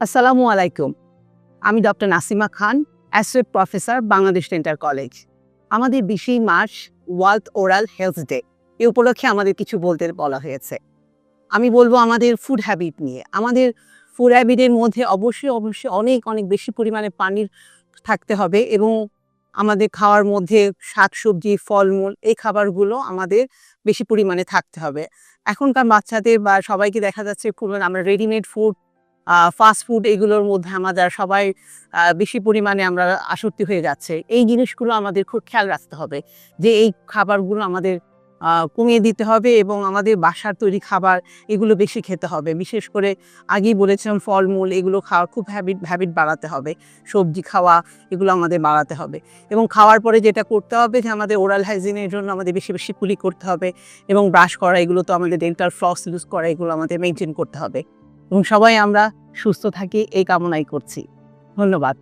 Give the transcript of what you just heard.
আসসালামু আলাইকুম। আমি doctor Nasima Khan, associate professor, Bangladesh dental college. আমাদের বিশেই March world oral health day, এ উপলক্ষে আমাদের কিছু বলতে বলা হয়েছে। আমি বলব আমাদের ফুড হ্যাবিট নিয়ে। আমাদের ফুড হ্যাবিটের মধ্যে অবশ্যই অবশ্যই অনেক অনেক বেশি পরিমাণে পানির থাকতে হবে এবং আমাদের খাওয়ার মধ্যে শাকসবজি ফলমূল, এই খাবারগুলো আমাদের বেশি পরিমাণে থাকতে হবে। এখনকার বাচ্চাদের বা সবাইকে দেখা যাচ্ছে আমরা রেডিমেড ফুড ফাস্ট ফুড এগুলোর মধ্যে আমাদের সবাই বেশি পরিমাণে আমরা আসক্তি হয়ে যাচ্ছে। এই জিনিসগুলো আমাদের খুব খেয়াল রাখতে হবে যে এই খাবারগুলো আমাদের কমিয়ে দিতে হবে এবং আমাদের বাসার তৈরি খাবার এগুলো বেশি খেতে হবে। বিশেষ করে আগেই বলেছিলাম ফলমূল এগুলো খাওয়া খুব হ্যাবিট হ্যাবিট বাড়াতে হবে। সবজি খাওয়া এগুলো আমাদের বাড়াতে হবে। এবং খাওয়ার পরে যেটা করতে হবে যে আমাদের ওরাল হাইজিনের জন্য আমাদের বেশি বেশি কুলি করতে হবে এবং ব্রাশ করা এগুলো তো আমাদের ডেন্টাল ফ্লস ইউজ করা এগুলো আমাদের মেনটেন করতে হবে। এবং সবাই আমরা সুস্থ থাকি এই কামনাই করছি। ধন্যবাদ।